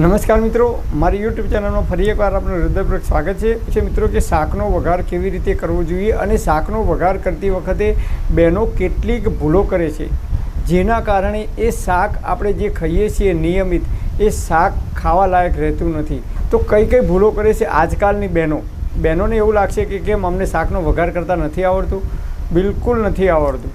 નમસ્કાર મિત્રો, મારી યુટ્યુબ ચેનલમાં ફરી એકવાર આપનું હૃદયપૂર્વક સ્વાગત છે. છે મિત્રો કે શાકનો વઘાર કેવી રીતે કરવો જોઈએ અને શાકનો વઘાર કરતી વખતે બહેનો કેટલીક ભૂલો કરે છે. જેના કારણે એ શાક આપણે જે ખાઈએ છીએ નિયમિત, એ શાક ખાવા લાયક રહેતું નથી. તો કઈ કઈ ભૂલો કરે છે આજકાલની બહેનો? બહેનોને એવું લાગશે કે કેમ અમને શાકનો વઘાર કરતાં નથી આવડતું? બિલકુલ નથી આવડતું.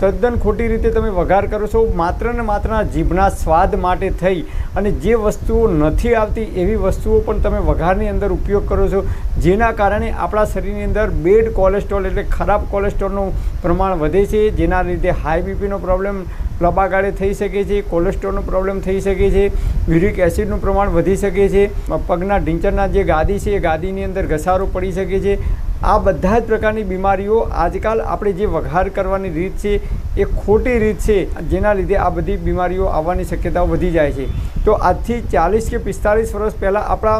તદ્દન ખોટી રીતે તમે વઘાર કરો છો. માત્ર ને માત્ર જીભના સ્વાદ માટે થઈ અને જે વસ્તુઓ નથી આવતી એવી વસ્તુઓ પણ તમે વઘારની અંદર ઉપયોગ કરો છો. જેના કારણે આપણા શરીરની અંદર બેડ કોલેસ્ટ્રોલ એટલે ખરાબ કોલેસ્ટ્રોલનું પ્રમાણ વધે છે. જેના લીધે હાઈ બીપીનો પ્રોબ્લેમ લંબા ગાળે થઈ શકે છે, કોલેસ્ટ્રોલનો પ્રોબ્લેમ થઈ શકે છે, યુરિક એસિડનું પ્રમાણ વધી શકે છે. પગના ઢીંચરના જે ગાદી છે એ ગાદીની અંદર ઘસારો પડી શકે છે. આ બધા જ પ્રકારની બીમારીઓ આજકાલ આપણે જે વઘાર કરવાની રીત છે, એ ખોટી રીત છે, જેના લીધે આ બધી બીમારીઓ આવવાની શક્યતાઓ વધી જાય છે. તો આજથી ચાલીસ કે પિસ્તાલીસ વર્ષ પહેલાં આપણા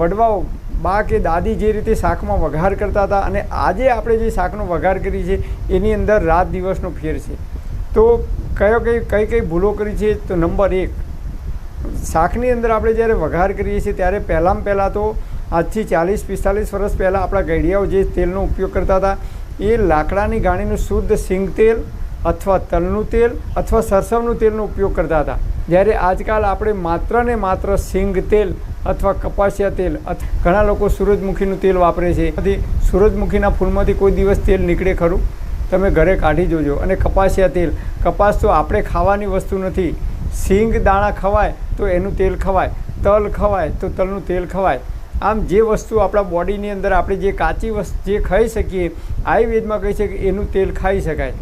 વડવાઓ, બા કે દાદી જે રીતે શાકમાં વઘાર કરતા હતા અને આજે આપણે જે શાકનો વઘાર કરી છે, એની અંદર રાત દિવસનો ફેર છે. તો કયો કઈ કઈ કઈ ભૂલો કરી છે, તો નંબર એક. શાકની અંદર આપણે જ્યારે વઘાર કરીએ છીએ, ત્યારે પહેલાં પહેલાં તો આજથી ચાલીસ, પિસ્તાલીસ વર્ષ પહેલાં આપણા ગઢિયાઓ જે તેલનો ઉપયોગ કરતા હતા, એ લાકડાની ગાણીનું શુદ્ધ સિંગ તેલ અથવા તલનું તેલ અથવા સરસવનું તેલનો ઉપયોગ કરતા હતા. જ્યારે આજકાલ આપણે માત્ર ને માત્ર સિંગ તેલ અથવા કપાસિયા તેલ ઘણા લોકો સૂરજમુખીનું તેલ વાપરે છે. એમાંથી સૂરજમુખીના ફૂલમાંથી કોઈ દિવસ તેલ નીકળે ખરું? તમે ઘરે કાઢી જોજો. અને કપાસિયા તેલ, કપાસ તો આપણે ખાવાની વસ્તુ નથી. સિંગ દાણા ખવાય તો એનું તેલ ખવાય, તલ ખવાય તો તલનું તેલ ખવાય. આમ જે વસ્તુ આપણા બોડીની અંદર આપણે જે કાચી વસ્તુ જે ખાઈ શકીએ, આયુર્વેદમાં કહે છે કે એનું તેલ ખાઈ શકાય.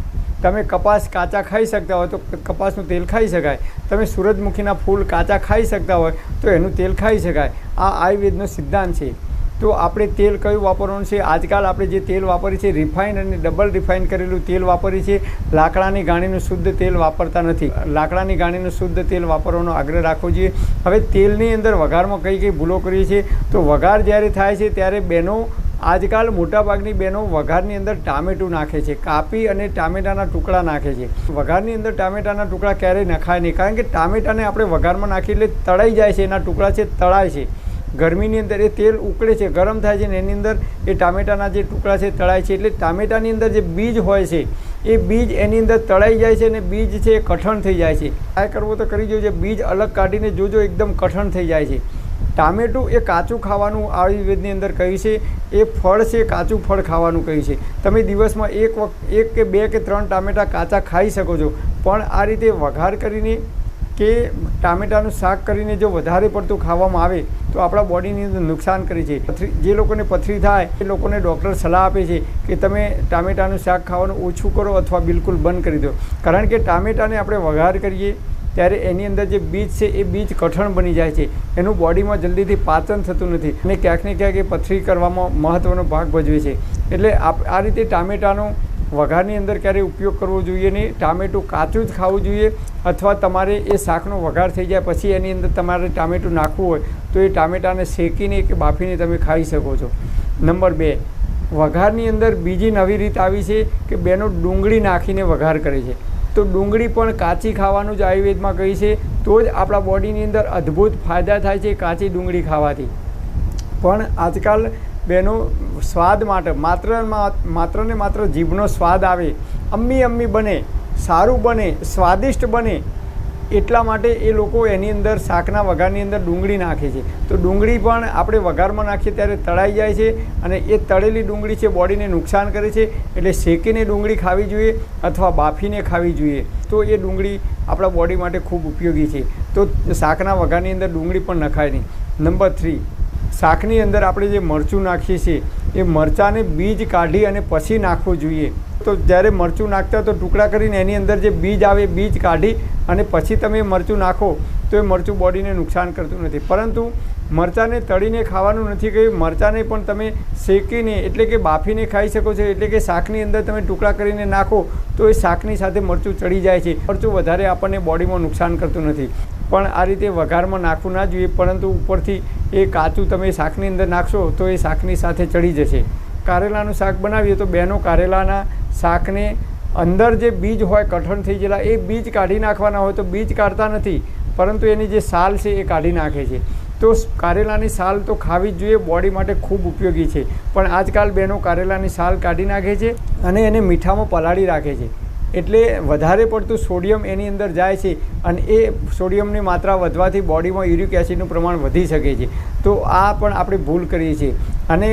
તમે કપાસ કાચા ખાઈ શકતા હોય તો કપાસનું તેલ ખાઈ શકાય. તમે સૂરજમુખીના ફૂલ કાચા ખાઈ શકતા હોય તો એનું તેલ ખાઈ શકાય. આ આયુર્વેદનો સિદ્ધાંત છે. તો આપણે તેલ કયું વાપરવાનું છે? આજકાલ આપણે જે તેલ વાપરીએ છીએ, રિફાઇન અને ડબલ રિફાઇન કરેલું તેલ વાપરીએ છીએ. લાકડાની ગાણીનું શુદ્ધ તેલ વાપરતા નથી. લાકડાની ગાણીનું શુદ્ધ તેલ વાપરવાનો આગ્રહ રાખવો જોઈએ. હવે તેલની અંદર વઘારમાં કઈ કઈ ભૂલો કરીએ છીએ? તો વઘાર જ્યારે થાય છે, ત્યારે બહેનો આજકાલ મોટાભાગની બહેનો વઘારની અંદર ટામેટું નાખે છે. કાપી અને ટામેટાના ટુકડા નાખે છે. વઘારની અંદર ટામેટાના ટુકડા ક્યારેય નખાય નહીં. કારણ કે ટામેટાને આપણે વઘારમાં નાખીએ એટલે તળાઈ જાય છે. એના ટુકડા છે, તળાય છે. ગરમીની અંદર એ તેલ ઉકળે છે, ગરમ થાય છે ને એની અંદર એ ટામેટાના જે ટુકડા છે, તળાય છે. એટલે ટામેટાની અંદર જે બીજ હોય છે, એ બીજ એની અંદર તળાઈ જાય છે અને બીજ છે એ કઠણ થઈ જાય છે. આ કરવો તો કરી જોજો, બીજ અલગ કાઢીને જોજો, એકદમ કઠણ થઈ જાય છે. ટામેટું એ કાચું ખાવાનું આયુર્વેદની અંદર કહ્યું છે, એ ફળ છે કાચું ફળ ખાવાનું કહ્યું છે. તમે દિવસમાં એક વખત એક કે બે કે ત્રણ ટામેટાં કાચા ખાઈ શકો છો, પણ આ રીતે વઘાર કરીને કે ટામેટાનું શાક કરીને જો વધારે પડતું ખાવામાં આવે, તો આપણા બોડીની અંદર નુકસાન કરે છે. પથરી, જે લોકોને પથરી થાય, એ લોકોને ડૉક્ટર સલાહ આપે છે કે તમે ટામેટાનું શાક ખાવાનું ઓછું કરો અથવા બિલકુલ બંધ કરી દો. કારણ કે ટામેટાને આપણે વઘાર કરીએ, ત્યારે એની અંદર જે બીજ છે, એ બીજ કઠણ બની જાય છે. એનું બોડીમાં જલ્દીથી પાચન થતું નથી અને ક્યાંક ને ક્યાંક એ પથરી કરવામાં મહત્ત્વનો ભાગ ભજવે છે. એટલે આ રીતે ટામેટાનો વઘારની અંદર ક્યારેય ઉપયોગ કરવો જોઈએ નહીં. ટામેટું કાચું જ ખાવું જોઈએ અથવા તમારે એ શાકનો વઘાર થઈ જાય પછી એની અંદર તમારે ટામેટું નાખવું હોય તો એ ટામેટાને શેકીને કે બાફીને તમે ખાઈ શકો છો. નંબર બે, વઘારની અંદર બીજી નવી રીત આવી છે કે બેનો ડુંગળી નાખીને વઘાર કરે છે. તો ડુંગળી પણ કાચી ખાવાનું જ આયુર્વેદમાં કહી છે. તો જ આપણા બોડીની અંદર અદ્ભુત ફાયદા થાય છે કાચી ડુંગળી ખાવાથી. પણ આજકાલ બેનો સ્વાદ માટે માત્ર માત્ર ને માત્ર જીભનો સ્વાદ આવે, અમ્મી અમ્મી બને, સારું બને, સ્વાદિષ્ટ બને, એટલા માટે એ લોકો એની અંદર શાકના વઘારની અંદર ડુંગળી નાખે છે. તો ડુંગળી પણ આપણે વઘારમાં નાખીએ ત્યારે તળાઈ જાય છે અને એ તળેલી ડુંગળી છે બોડીને નુકસાન કરે છે, એટલે શેકીને ડુંગળી ખાવી જોઈએ અથવા બાફીને ખાવી જોઈએ. તો એ ડુંગળી આપણા બોડી માટે ખૂબ ઉપયોગી છે. તો શાકના વઘારની અંદર ડુંગળી પણ નખાય નહીં. નંબર થ્રી શાકની અંદર આપણે જે મરચું નાખીએ છીએ, એ મરચાંને બીજ કાઢી અને પછી નાખવું જોઈએ. તો જ્યારે મરચું નાખતા તો ટુકડા કરીને એની અંદર જે બીજ આવે બીજ કાઢી અને પછી તમે મરચું નાખો, તો એ મરચું બોડીને નુકસાન કરતું નથી. પરંતુ મરચાંને તળીને ખાવાનું નથી કહ્યું મરચાંને પણ તમે શેકીને, એટલે કે બાફીને ખાઈ શકો છો, એટલે કે શાકની અંદર તમે ટુકડા કરીને નાખો, તો એ શાકની સાથે મરચું ચડી જાય છે. મરચું વધારે આપણને બોડીમાં નુકસાન કરતું નથી. પણ આ રીતે વઘારમાં નાખવું ના જોઈએ, પરંતુ ઉપરથી એ કાચું તમે શાકની અંદર નાખશો તો એ શાકની સાથે ચડી જશે. કારેલાનું શાક બનાવીએ તો બેનો કારેલાના શાકને અંદર જે બીજ હોય, કઠણ થઈ ગયેલા, એ બીજ કાઢી નાખવાના હોય તો બીજ કાઢતા નથી, પરંતુ એની જે સાલ છે એ કાઢી નાખે છે. તો કારેલાની સાલ તો ખાવી જ જોઈએ, બોડી માટે ખૂબ ઉપયોગી છે. પણ આજકાલ બહેનો કારેલાની સાલ કાઢી નાખે છે અને એને મીઠામાં પલાળી રાખે છે. એટલે વધારે પડતું સોડિયમ એની અંદર જાય છે અને એ સોડિયમની માત્રા વધવાથી બોડીમાં યુરિક એસિડનું પ્રમાણ વધી શકે છે. તો આ પણ આપણે ભૂલ કરીએ છીએ. અને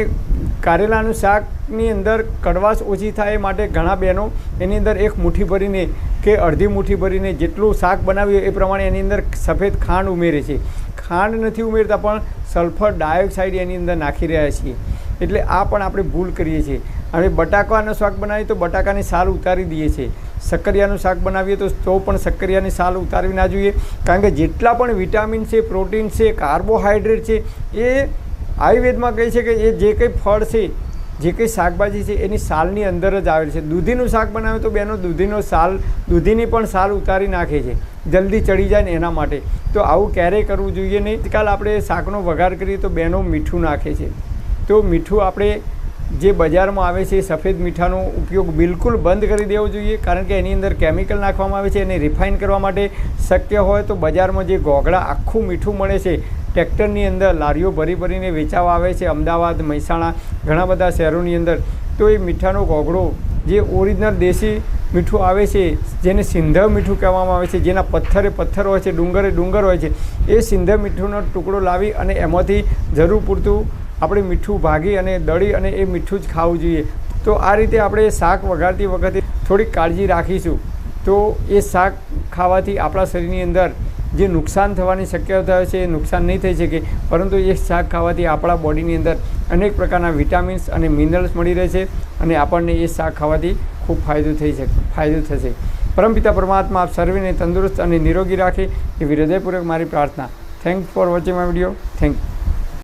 કારેલાનું શાકની અંદર કડવાશ ઓછી થાય એ માટે ઘણા બહેનો એની અંદર એક મુઠ્ઠી ભરીને કે અડધી મુઠ્ઠી ભરીને જેટલું શાક બનાવ્યું એ પ્રમાણે એની અંદર સફેદ ખાંડ ઉમેરે છે. ખાંડ નથી ઉમેરતા પણ સલ્ફર ડાયોક્સાઇડ એની અંદર નાખી રહ્યા છીએ. એટલે આ પણ આપણે ભૂલ કરીએ છીએ. અને બટાકાનો શાક બનાવીએ તો બટાકાની સાલ ઉતારી દઈએ છીએ. શક્કરિયાનું શાક બનાવીએ તો તો પણ શક્કરિયાની સાલ ઉતારવી ના જોઈએ. કારણ કે જેટલા પણ વિટામિન છે, પ્રોટીન છે કાર્બોહાઈડ્રેટ છે, એ આયુર્વેદમાં કહે છે કે એ જે કંઈ ફળ છે, જે કંઈ શાકભાજી છે, એની સાલની અંદર જ આવેલ છે. દૂધીનું શાક બનાવે તો બેનો દૂધીનો સાલ, દૂધીની પણ સાલ ઉતારી નાખે છે. જલ્દી ચડી જાય ને એના માટે. તો આવું ક્યારેય કરવું જોઈએ નહીં. આજકાલ આપણે શાકનો વઘાર કરીએ તો બેનો મીઠું નાખે છે. તો મીઠું આપણે જે બજારમાં આવે છે સફેદ મીઠાનો ઉપયોગ બિલકુલ બંધ કરી દેવો જોઈએ, કારણ કે એની અંદર કેમિકલ નાખવામાં આવે છે એને રિફાઇન કરવા માટે શક્ય હોય તો બજારમાં જે ગોગળા આખું મીઠું મળે છે, ટ્રેક્ટરની અંદર લારીઓ ભરી ભરીને વેચાવા આવે છે, અમદાવાદ, મહેસાણા, ઘણા બધા શહેરોની અંદર. તો એ મીઠાનો ગોગળો જે ઓરિજિનલ દેશી મીઠું આવે છે, જેને સિંધવ મીઠું કહેવામાં આવે છે, જેના પથ્થરે પથ્થર હોય છે, ડુંગરે ડુંગર હોય છે, એ સિંધવ મીઠુંનો ટુકડો લાવી અને એમાંથી જરૂર પૂરતું આપણે મીઠું ભાગી અને દળી અને એ મીઠું જ ખાવું જોઈએ. તો આ રીતે આપણે શાક વઘારતી વખતે થોડીક કાળજી રાખીશું. તો એ શાક ખાવાથી આપણા શરીરની અંદર જે નુકસાન થવાની શક્યતા છે એ નુકસાન નહીં થઈ શકે, પરંતુ એ શાક ખાવાથી આપણા બોડીની અંદર અનેક પ્રકારના વિટામિન્સ અને મિનરલ્સ મળી રહે છે અને આપણને એ શાક ખાવાથી ખૂબ ફાયદો થઈ શકે, ફાયદો થશે. પરમપિતા પરમાત્મા આપ સર્વેને તંદુરસ્ત અને નિરોગી રાખે એવી હૃદયપૂર્વક મારી પ્રાર્થના. Thank for watching my video thank